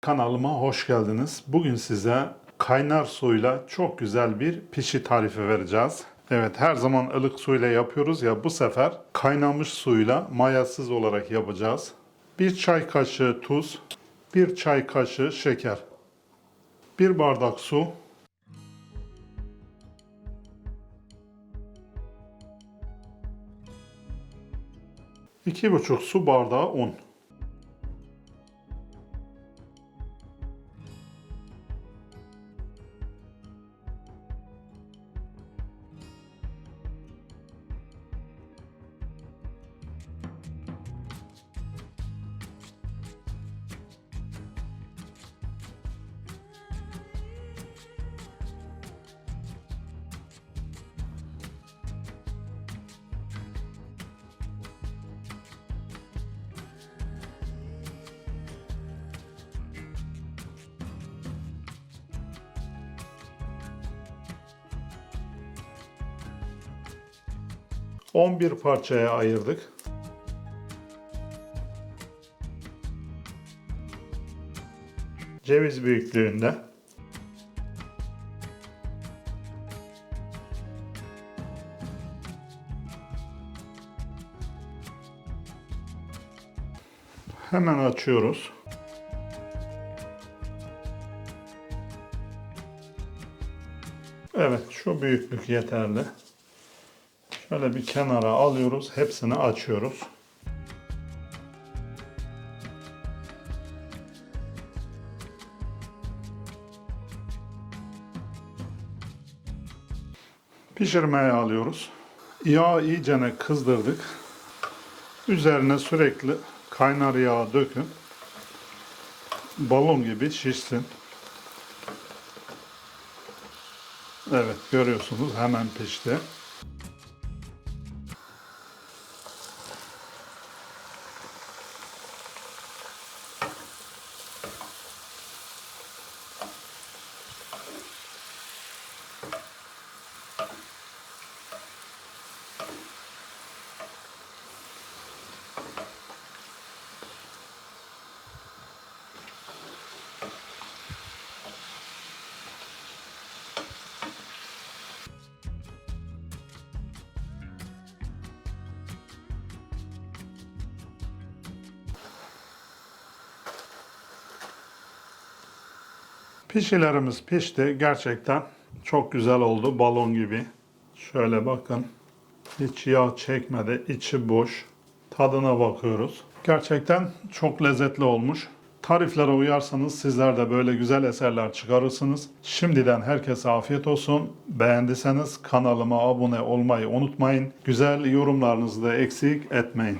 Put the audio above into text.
Kanalıma hoş geldiniz. Bugün size kaynar suyla çok güzel bir pişi tarifi vereceğiz. Evet her zaman ılık suyla yapıyoruz ya bu sefer kaynamış suyla mayasız olarak yapacağız. Bir çay kaşığı tuz, bir çay kaşığı şeker, bir bardak su, iki buçuk su bardağı un. On bir parçaya ayırdık. Ceviz büyüklüğünde. Hemen açıyoruz. Evet, şu büyüklük yeterli. Şöyle bir kenara alıyoruz. Hepsini açıyoruz. Pişirmeye alıyoruz. Yağı iyicene kızdırdık. Üzerine sürekli kaynar yağ dökün. Balon gibi şişsin. Evet görüyorsunuz hemen pişti. Pişilerimiz pişti. Gerçekten çok güzel oldu. Balon gibi. Şöyle bakın. Hiç yağ çekmedi. içi boş. Tadına bakıyoruz. Gerçekten çok lezzetli olmuş. Tariflere uyarsanız sizler de böyle güzel eserler çıkarırsınız. Şimdiden herkese afiyet olsun. Beğendiyseniz kanalıma abone olmayı unutmayın. Güzel yorumlarınızı da eksik etmeyin.